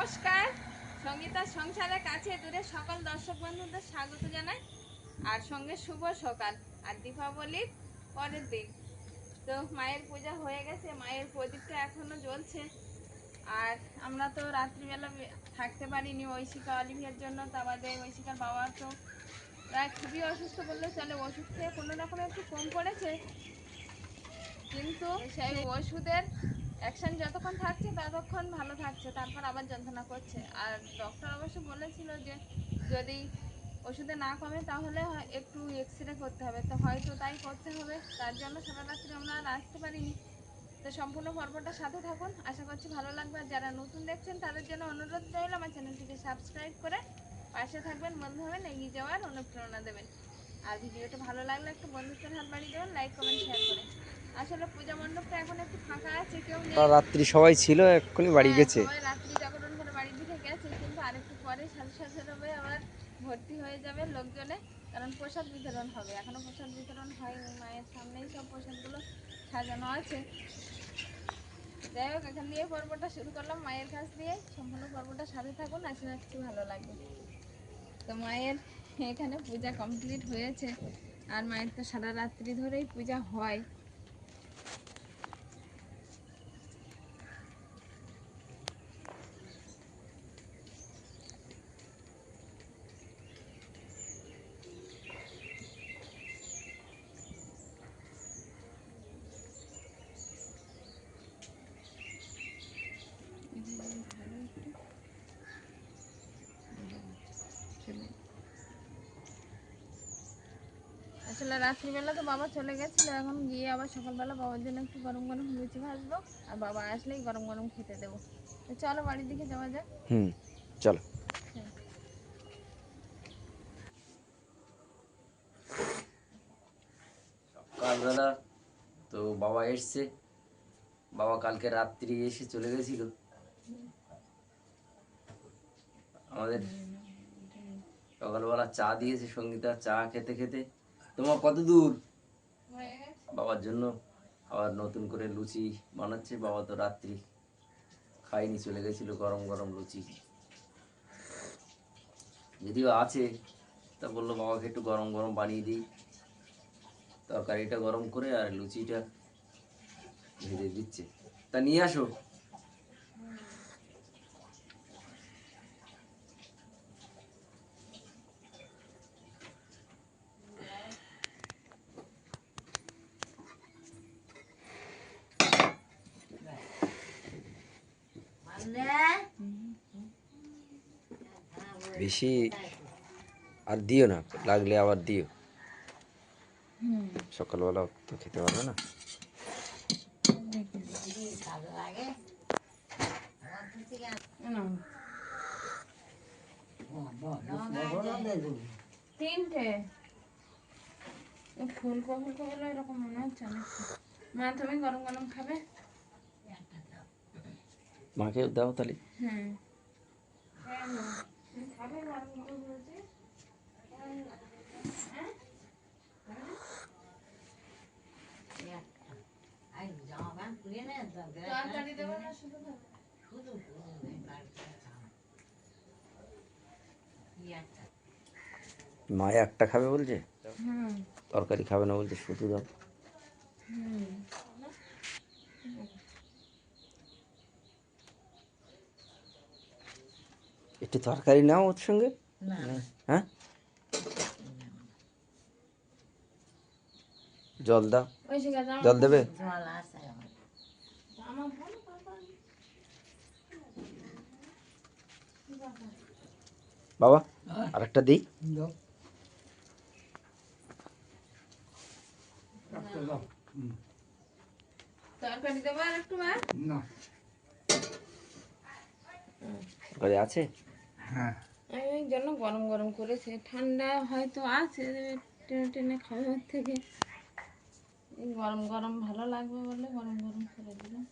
নমস্কার। সঙ্গীতার সংসারের কাছে দূরে সকল দর্শক বন্ধুদের স্বাগত জানাই। আর সঙ্গে শুভ সকাল আর দীপাবলির পরের দিন। তো মায়ের পূজা হয়ে গেছে, মায়ের প্রদীপটা এখনও জ্বলছে। আর আমরা তো রাত্রিবেলা থাকতে পারিনি ঐশিকা অলিভিয়ার জন্য, তো আমাদের ঐশিকার বাবা তো প্রায় খুবই অসুস্থ বললে, চলে ওষুধ খেয়ে কোনো রকম একটু কম পড়েছে কিন্তু সেই ওষুধের অ্যাকশন যতক্ষণ থাকছে, ততক্ষণ ভালো থাকছে। তারপর আবার যন্ত্রণা করছে। আর ডক্টর অবশ্য বলেছিল যে, যদি ওষুধে না কমে, তাহলে একটু এক্স রে করতে হবে। তো হয়তো তাই করতে হবে। তার জন্য সারা রাত্রি আমরা আর আসতে পারিনি। তো সম্পূর্ণ পর্বটা সাথে থাকুন। আশা করছি ভালো লাগবে। আর যারা নতুন দেখছেন, তাদের জন্য অনুরোধ রইল আমার চ্যানেলটিকে সাবস্ক্রাইব করে পাশে থাকবেন, বন্ধু হবেন, এগিয়ে যাওয়ার অনুপ্রেরণা দেবেন। আর ভিডিওটা ভালো লাগলে একটু বন্ধুত্বের হাত বাড়িয়ে দেবেন লাইক কমেন্ট শেয়ার করে। আসলে পূজা মণ্ডপটা এখন একটু ফাঁকা আছে কেউ নেই। রাত্রি সবাই ছিল এক্ষুনি বাড়ি হ্যাঁ, গেছে। সবাই রাত্রি জাগরণ করে বাড়ির দিকে গেছে কিন্তু আরেকটু পরে সাথে হবে আবার ভর্তি হয়ে যাবে লোকজনে কারণ প্রসাদ বিতরণ হবে। এখনও প্রসাদ বিতরণ হয়নি মায়ের সামনেই সব প্রসাদগুলো সাজানো আছে। যাই হোক এখান দিয়ে পর্বটা শুরু করলাম। মায়ের কাছ দিয়ে সম্পূর্ণ পর্বটা সাথে থাকুন আশা রাখছি ভালো লাগবে। তো মায়ের এখানে পূজা কমপ্লিট হয়েছে আর মায়ের তো সারা রাত্রি ধরেই পূজা হয়। আসলে রাত্রিবেলা তো বাবা চলে গেছিল এখন গিয়ে আবার সকালবেলা বাবার জন্য একটু গরম গরম লুচি ভাজবো আর বাবা আসলেই গরম গরম খেতে দেবো। তো চলো বাড়ির দিকে যাওয়া যাক। হুম চলো। সকালবেলা তো বাবা এসছে। বাবা কালকে রাত্রি এসে চলে গেছিল। আমাদের সকালবেলা চা দিয়েছে সঙ্গীতা চা খেতে খেতে। তোমার কত দূর? বাবার জন্য আবার নতুন করে লুচি বানাচ্ছে বাবা তো রাত্রি খাইনি চলে গেছিল গরম গরম লুচি। যদিও আছে তা বলল বাবাকে একটু গরম গরম বানিয়ে দিই। তরকারিটা গরম করে আর লুচিটা ভেজে দিচ্ছে। তা নিয়ে আসো। বেশি আর দিও না, লাগলে আবার দিও। সকালবেলা তো খেতে পারবে না। তিনটে? ফুলকো ফুলকো এরকম মনে হচ্ছে অনেকটা। মা, তুমি গরম গরম খাবে? মাকে দাও তাহলে। হ্যাঁ? মা একটা খাবে বলছে? তরকারি খাবে না বলছে শুধু দাও হুম একটু তরকারি নাও ওর সঙ্গে? হ্যাঁ? জল দাও। জল দেবে? বাবা। বাবা আর একটা দিই তরকারি দেবো আর একটু মা তরকারি আছে? আমি ওই জন্য গরম গরম করেছে। ঠান্ডা হয়তো আছে, টেনে টেনে খাবে ওর থেকে। গরম গরম ভালো লাগবে বলে গরম গরম করে দিলাম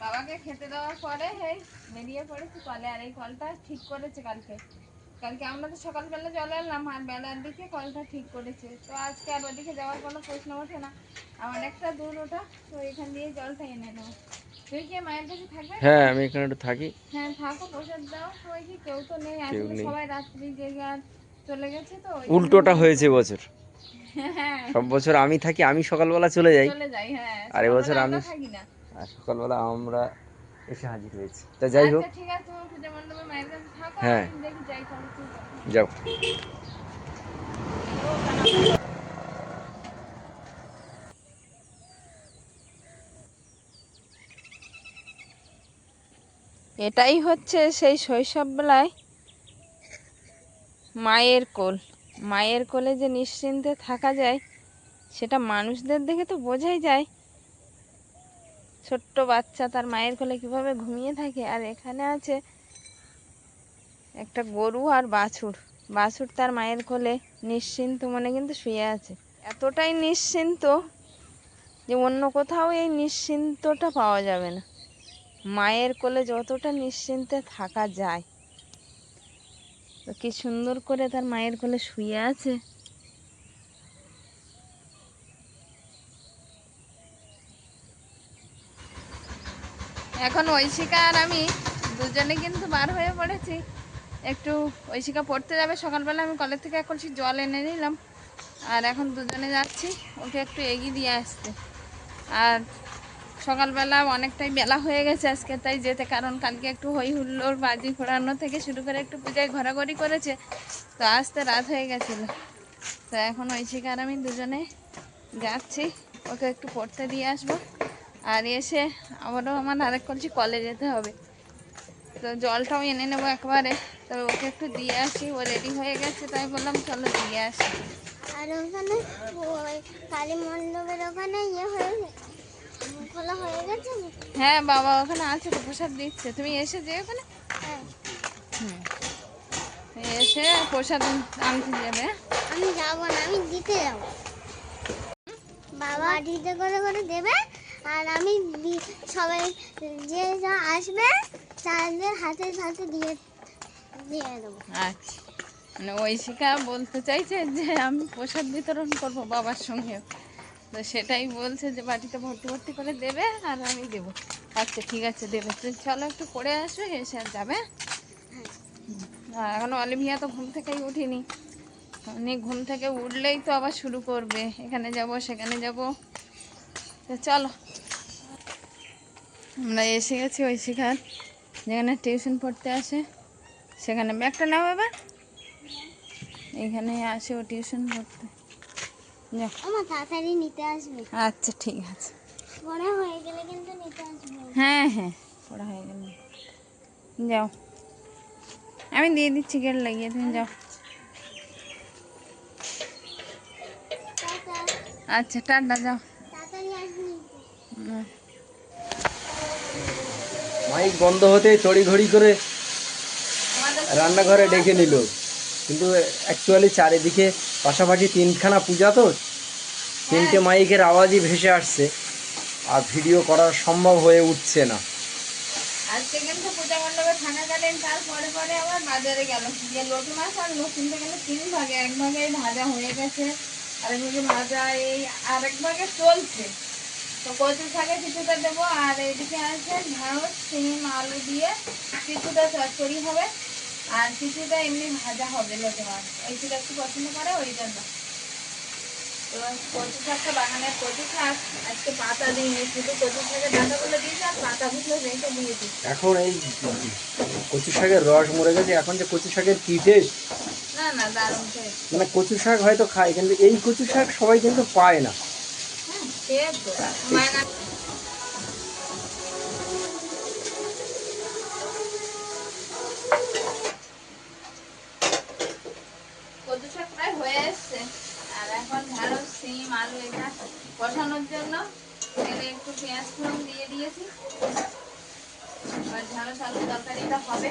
বাবাকে খেতে দেওয়ার পরে এই বেরিয়ে পড়েছি কলে, আর এই কলটা ঠিক করেছে কালকে। কালকে আমরা তো সকালবেলা জল এলাম আর বেলার দিকে কলটা ঠিক করেছে। তো আজকে আর ওদিকে যাওয়ার কোনো প্রশ্ন ওঠে না। আমার একটা দূর ওটা তো এখান দিয়ে জলটা এনে নেব তুই কি মায়ের কাছে থাকবে? হ্যাঁ আমি এখানে একটু থাকি। হ্যাঁ থাকো প্রসাদ দাও। সবাই কি কেউ তো নেই আসলে সবাই রাত্রি জেগে আর চলে গেছে তো উল্টোটা হয়েছে বছর হ্যাঁ। সব বছর আমি থাকি আমি সকালবেলা চলে যাই। হ্যাঁ। আর এবছর আমি- থাকি না। আর সকালবেলা আমরা এসে হাজির হয়েছি। তা যাই হোক। আচ্ছা হ্যাঁ। যাও। এটাই হচ্ছে সেই শৈশববেলায় মায়ের কোল। মায়ের কোলে যে নিশ্চিন্তে থাকা যায়, সেটা মানুষদের দেখে তো বোঝাই যায়। ছোট্ট বাচ্চা তার মায়ের কোলে কীভাবে ঘুমিয়ে থাকে, আর এখানে আছে একটা গরু আর বাছুর। বাছুর তার মায়ের কোলে নিশ্চিন্ত মনে কিন্তু শুয়ে আছে। এতটাই নিশ্চিন্ত যে অন্য কোথাও এই নিশ্চিন্তটা পাওয়া যাবে না। মায়ের কোলে যতটা নিশ্চিন্তে থাকা যায়। তো কি সুন্দর করে তার মায়ের কোলে শুয়ে আছে। এখন ঐশিকা আর আমি দুজনে কিন্তু বার হয়ে পড়েছি। একটু ঐশিকা পড়তে যাবে। সকালবেলা আমি কলের থেকে এক কলসি জল এনে নিলাম। আর এখন দুজনে যাচ্ছি। ওকে একটু এগিয়ে দিয়ে আসতে। আর সকালবেলা অনেকটাই বেলা হয়ে গেছে আজকে, তাই যেতে, কারণ কালকে একটু হই হুল্লোড় বাজি ঘোরানো থেকে শুরু করে একটু পূজায় ঘোরাঘুরি করেছে। তো আসতে রাত হয়ে গেছিল। তো এখন ঐশিকা আর আমি দুজনে যাচ্ছি। ওকে একটু পড়তে দিয়ে আসব। আর এসে আবারও আমার আরেক করছি কলে যেতে হবে। তো জলটাও এনে নেব একবারে। তবে ওকে একটু দিয়ে আসি ও রেডি হয়ে গেছে তাই বললাম চলো দিয়ে আসি। আর ওখানে কালী মণ্ডপের ওখানে ইয়ে হয়ে খোলা হয়ে গেছে হ্যাঁ বাবা ওখানে আছে তো প্রসাদ দিচ্ছে। তুমি এসে যে ওখানে। হ্যাঁ। এসে প্রসাদ আনতে যাবে। আমি যাব না আমি দিতে যাব। বাবা দিতে করে করে দেবে আর আমি সবাই যে যা আসবে তাদের হাতে হাতে দিয়ে আচ্ছা। মানে ঐশিকা বলতে চাইছে যে আমি প্রসাদ বিতরণ করব বাবার সঙ্গে। তো সেটাই বলছে যে বাটিতে ভর্তি ভর্তি করে দেবে আর আমি দেবো। আচ্ছা ঠিক আছে, দেবে। তুই চলো একটু করে আসো এসে আর যাবে। আর এখন অলিভিয়া তো ঘুম থেকেই উঠিনি উনি ঘুম থেকে উঠলেই তো আবার শুরু করবে। এখানে যাব, সেখানে যাব। তো চলো। আমরা এসে গেছি ঐশিকার, যেখানে টিউশন পড়তে আসে। সেখানে ব্যাগটা নাও এবার। এখানে আসে ও টিউশন তাড়াতাড়ি নিতে আসবে। আচ্ছা ঠিক আছে। হয়ে গেলে কিন্তু নিতে আসবে। হ্যাঁ হ্যাঁ পড়া হয়ে গেল। যাও। আমি দিয়ে দিচ্ছি গেট লাগিয়ে তুমি যাও। আচ্ছা টাটা যাও। মাইক বন্ধ হতে চড়ি ঘড়ি করে রান্নাঘরে ডেকে নিল। কিন্তু অ্যাকচুয়ালি চারিদিকে পাশাপাশি তিনখানা পূজা তো তিনটে মাইকের আওয়াজই ভেসে আসছে। আর ভিডিও করা সম্ভব হয়ে উঠছে না। আজকে কিন্তু পূজা মণ্ডপে থাকাকালীন তারপরে পরে আবার বাজারে গেল। যে লোটি মাছ আর কিনতে গেলে তিন ভাগে। এক ভাগে ভাজা হয়ে গেছে আরেক ভাগে ভাজা এই আরেক ভাগে চলছে। তো কচু শাকে কিছুটা দেবো আর এদিকে আছে ঢেঁড়স শিম আলু দিয়ে কিছুটা চচ্চড়ি হবে। আর কিছুটা এমনি ভাজা হবে লোটে মাছ। এইটা একটু পছন্দ করে ওই জন্য তো কচু শাকটা বাগানের কচু শাক আজকে পাতা দিইনি শুধু কচু শাকের ডাঁটাগুলো দিয়েছি আর পাতাগুলো রেখে দিয়েছি। এখন এই কচু শাকের রস মরে গেছে এখন যে কচু শাকের কি টেস্ট না না দারুণ টেস্ট মানে কচু শাক হয়তো খায় কিন্তু এই কচু শাক সবাই কিন্তু পায় না। হ্যাঁ তো মায়ের না- হয়ে এসছে আর এখন ঢেঁড়স সিম, আলু এটা কষানোর জন্য তেলে একটু পেঁয়াজ ফোড়ন দিয়ে দিয়েছি। এবার ঢেঁড়স আলু তরকারিটা হবে।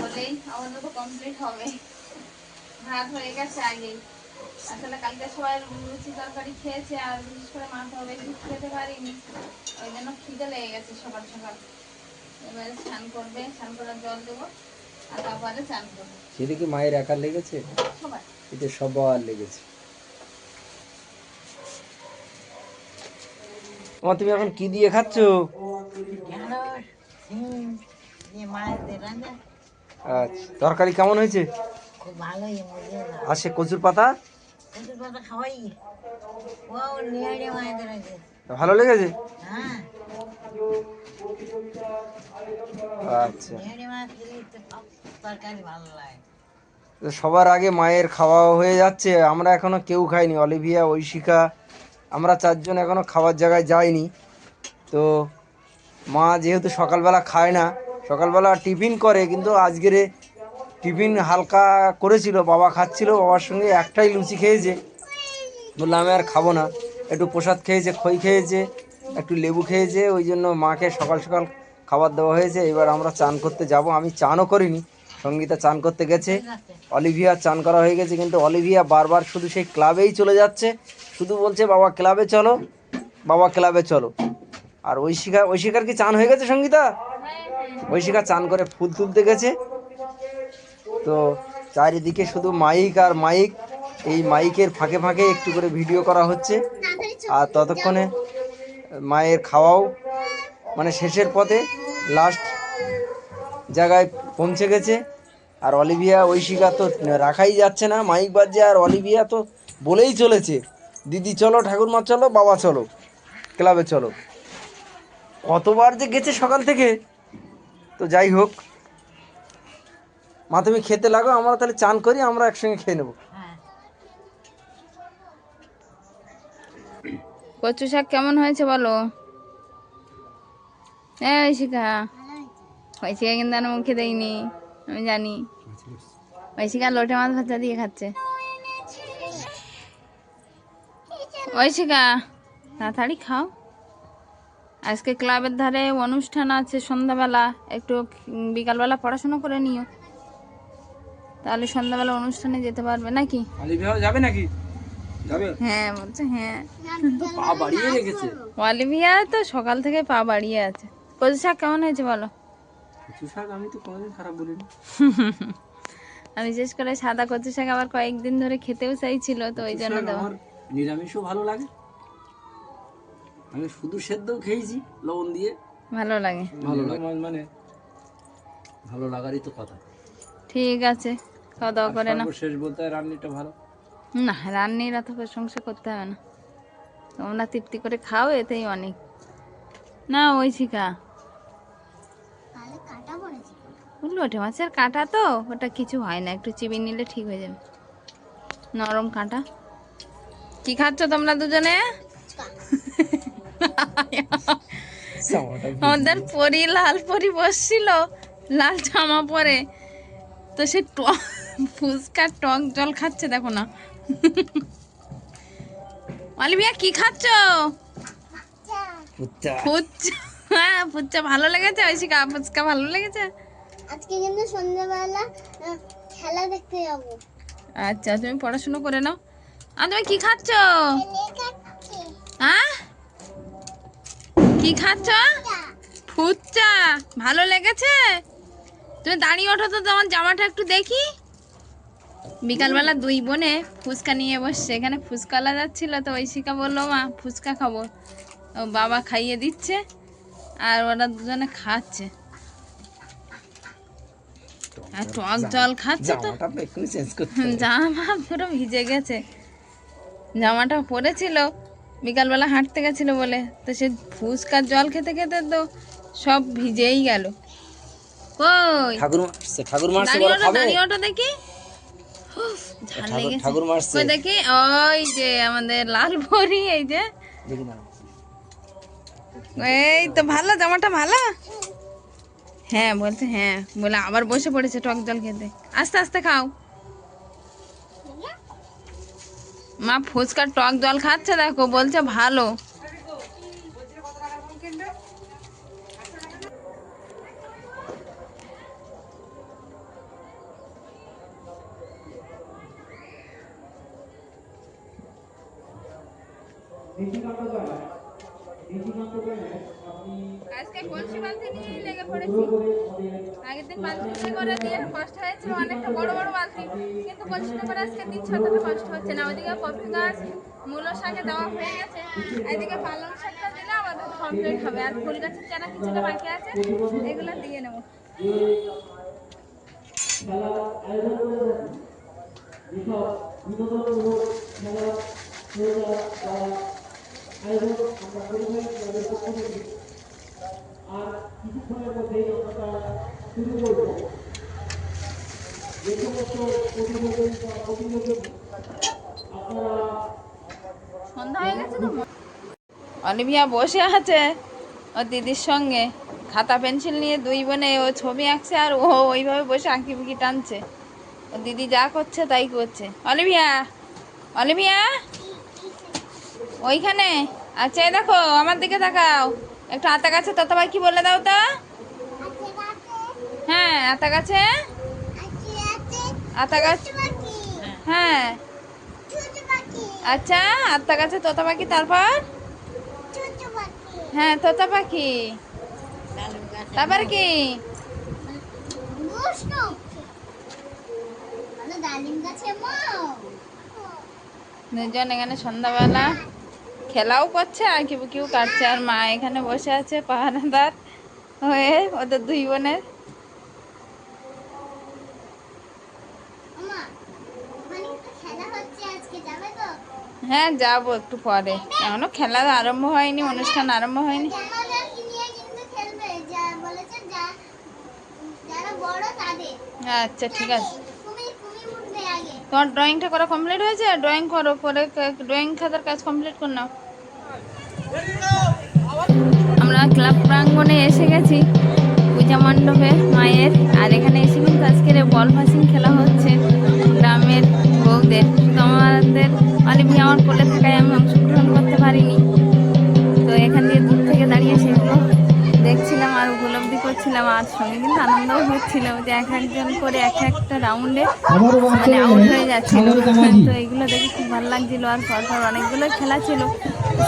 হলেই আমাদের তো কমপ্লিট হবে। ভাত হয়ে গেছে আগেই। আসলে কালকে সবাই লুচি তরকারি খেয়েছে, আর বিশেষ করে মা তো বেশি খেতে পারিনি। ওই জন্য খিদে লেগে গেছে সকাল সকাল। এবারে স্নান করবে, স্নান করার জল দেবো। সেটা কি মায়ের একার লেগেছে? এটা সবার লেগেছে। আমার তুমি এখন কি দিয়ে খাচ্ছ? আচ্ছা তরকারি কেমন হয়েছে? খুব ভালোই মজা লাগে আর সে কচুর পাতা ভালো লেগেছে? হ্যাঁ। আচ্ছা। সবার আগে মায়ের খাওয়া হয়ে যাচ্ছে আমরা এখনও কেউ খাইনি অলিভিয়া ঐশিকা আমরা চারজন এখনও খাওয়ার জায়গায় যাইনি। তো মা যেহেতু সকালবেলা খায় না সকালবেলা টিফিন করে কিন্তু আজকের টিফিন হালকা করেছিল বাবা খাচ্ছিল বাবার সঙ্গে একটাই লুচি খেয়েছে। বললাম আমি আর খাব না। একটু প্রসাদ খেয়েছে খই খেয়েছে একটু লেবু খেয়েছে ওই জন্য মাকে সকাল সকাল খাবার দেওয়া হয়েছে। এবার আমরা চান করতে যাব। আমি চানও করিনি। সঙ্গীতা চান করতে গেছে। অলিভিয়া চান করা হয়ে গেছে কিন্তু অলিভিয়া বারবার শুধু সেই ক্লাবেই চলে যাচ্ছে। শুধু বলছে, বাবা, ক্লাবে চলো। বাবা, ক্লাবে চলো। আর ঐশিকা, ঐশিকার কি চান হয়ে গেছে সঙ্গীতা? ঐশিকা চান করে ফুল তুলতে গেছে। তো চারিদিকে শুধু মাইক আর মাইক। এই মাইকের ফাঁকে ফাঁকে একটু করে ভিডিও করা হচ্ছে। আর ততক্ষণে মায়ের খাওয়াও মানে শেষের পথে লাস্ট জায়গায় পৌঁছে গেছে। আর অলিভিয়া ঐশিকা তো রাখাই যাচ্ছে না, মাইক বাজছে আর অলিভিয়া তো বলেই চলেছে, দিদি চলো, ঠাকুরমা চলো, বাবা চলো, ক্লাবে চলো। কতবার যে গেছে সকাল থেকে, তো যাই হোক। মা, তুমি খেতে লাগো, আমরা তাহলে চান করি, আমরা একসঙ্গে খেয়ে নেব। হ্যাঁ। কচু শাক কেমন হয়েছে বলো? এ ঐশিকা। ঐশিকা কিন্তু আর মুখে দেয়নি, আমি জানি। ঐশিকা লোটে মাছ ভাজা দিয়ে খাচ্ছে। ঐশিকা, তাড়াতাড়ি খাও। আজকে ক্লাবের ধারে অনুষ্ঠান আছে সন্ধ্যাবেলা, একটু বিকালবেলা পড়াশোনা করে নিও। তাহলে সন্ধ্যাবেলা অনুষ্ঠানে যেতে পারবে নাকি? যাবে নাকি? হ্যাঁ বলছে হ্যাঁ। পা বাড়িয়ে রেখেছে। অলিভিয়া তো সকাল থেকে পা বাড়িয়ে আছে। কচু শাক কেমন হয়েছে বলো? কচু শাক আমি তো কোনোদিন খারাপ বলিনি। আর বিশেষ করে সাদা কচু শাক আবার কয়েকদিন ধরে খেতেও চাইছিল তো ওই জন্য দেওয়া। নিরামিষও ভালো লাগে। আমি শুধু সেদ্ধও খেয়েছি লবণ দিয়ে। ভালো লাগে। ভালো লাগে। মানে ভালো লাগারই তো কথা। ঠিক আছে খাওয়া দাওয়া করে না শেষ বলতে রান্নিটা ভালো। না রান্নির এত প্রশংসা করতে হবে না। তোমরা তৃপ্তি করে খাও এতেই অনেক। না ওই শিখা তাহলে কাটা পড়েছে লোটে মাছের কাঁটা তো ওটা কিছু হয় না একটু চিবিয়ে নিলে ঠিক হয়ে যাবে। নরম কাঁটা। কি খাচ্ছ তোমরা দুজনে? আমাদের পরি লাল পরি বসছিল লাল জামা পরে। তো সে টক ফুচকার টক জল খাচ্ছে দেখো না। অলিভিয়া কি খাচ্ছ? ফুচকা। হ্যাঁ ফুচকা ভালো লেগেছে? ঐশিকা ফুচকা ভালো লেগেছে? আজকে কিন্তু সন্ধ্যাবেলা খেলা দেখতে যাব। আচ্ছা তুমি পড়াশোনা করে নাও। আর তুমি কি খাচ্ছ? হ্যাঁ? কি খাচ্ছ? ফুচকা। ভালো লেগেছে? তুমি দাঁড়িয়ে ওঠো তো তোমার জামাটা একটু দেখি। বিকালবেলা দুই বোনে ফুচকা নিয়ে বসছে। এখানে ফুচকালা যাচ্ছিল তো ঐশিকা বলল মা ফুচকা খাব। ও বাবা খাইয়ে দিচ্ছে আর ওরা দুজনে খাচ্ছে। আর টক জল খাচ্ছে তো। জামা পুরো ভিজে গেছে। জামাটা পরেছিল বিকালবেলা হাঁটতে গেছিল বলে। তো সে ফুচকার জল খেতে খেতে তো সব ভিজেই গেল। কই? ঠাকুর দাঁড়িয়ে দেখি। ঝাল লেগেছে। ঠাকুর মারছে। কই দেখি? ওই যে আমাদের লাল পরি এই যে। দেখি না এই তো ভালো জামাটা ভালো? হ্যাঁ বলছে হ্যাঁ। বলে আবার বসে পড়েছে টক জল খেতে। আস্তে আস্তে খাও। মা ফুচকার টক জল খাচ্ছে দেখো বলছে ভালো। আজকে কলসি বালতি নিয়ে লেগে পড়েছি। আগের দিন বালতি করে দিয়ে কষ্ট হয়েছিল অনেকটা বড় বড় বালতি। কিন্তু কলসিটা করে আজকে অতটা কষ্ট হচ্ছে না। ওদিকে কফি গাছ মূলো শাকে দেওয়া হয়ে গেছে। এদিকে পালং শাকটা দিলে আমাদের কমপ্লিট হবে। আর ফুল গাছের চারা কিছুটা বাকি আছে এগুলো দিয়ে নেব। অলিভিয়া বসে আছে ও দিদির সঙ্গে। খাতা পেন্সিল নিয়ে দুই বোনে ও ছবি আঁকছে আর ও ওইভাবে বসে আঁকি বুকি টানছে। ও দিদি যা করছে তাই করছে। অলিভিয়া অলিভিয়া ওইখানে? আচ্ছা এই দেখো, আমার দিকে তাকাও। একটু আতা গাছে তত ভাই কি বলে দাও তো? হ্যাঁ আতা গাছে? আতা গাছ হ্যাঁ। আচ্ছা আত্মা গাছে তোতা পাখি তারপর? হ্যাঁ তোতা পাখি। তারপর কি? ডালিম গাছে মা দুজন এখানে সন্ধ্যাবেলা খেলাও করছে আর কেউ কেউ কাটছে। আর মা এখানে বসে আছে পাহারাদার হয়ে ওদের দুই বোনের। হ্যাঁ যাব একটু পরে। এখনও খেলা আরম্ভ হয়নি অনুষ্ঠান আরম্ভ হয়নি। আচ্ছা ঠিক আছে তুমি তুমি উঠবে আগে তোমার ড্রয়িংটা করা কমপ্লিট হয়েছে? ড্রয়িং করো করে ড্রয়িং খাতার কাজ কমপ্লিট করে নাও। আমরা ক্লাব প্রাঙ্গণে এসে গেছি, পূজা মণ্ডপে, মায়ের। আর এখানে এসে কিন্তু আজকের বল ফাসিং খেলা হচ্ছে গ্রামের বউদের। তোমাদের আমাদের অলিভিয়া আমার কোলে থাকায় আমি অংশগ্রহণ করতে পারিনি। করছিলাম আর সঙ্গে কিন্তু আনন্দও হচ্ছিল যে এক একজন করে এক একটা রাউন্ডে মানে আউট হয়ে যাচ্ছিল। তো এগুলো দেখে খুব ভালো লাগছিল। আর পরপর অনেকগুলো খেলা ছিল।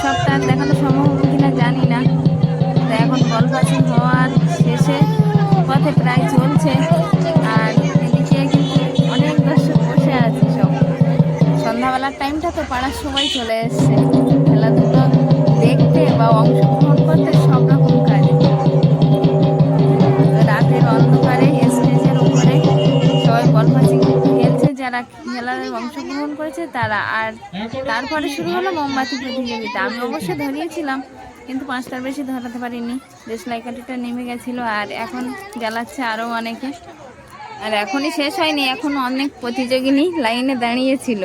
সবটা আর দেখানো সম্ভব হবে কিনা জানি না। তো এখন বল পাসিং হওয়ার শেষে পথে প্রায় চলছে। আর এদিকে কিন্তু অনেক দর্শক বসে আছে সব। সন্ধ্যাবেলার টাইমটা তো পাড়ার সবাই চলে এসছে। খেলাধুলো দেখতে বা অংশগ্রহণ করতে সব রকম যারা খেলার অংশগ্রহণ করেছে তারা আর তারপরে শুরু হলো মোমবাতি প্রতিযোগিতা। আমি অবশ্য ধরিয়েছিলাম কিন্তু পাঁচটার বেশি ধরাতে পারিনি। দেশ লাইকাটিটা নেমে গেছিল আর এখন জ্বালাচ্ছে আরও অনেকে। আর এখনই শেষ হয়নি এখন অনেক প্রতিযোগিনী লাইনে দাঁড়িয়েছিল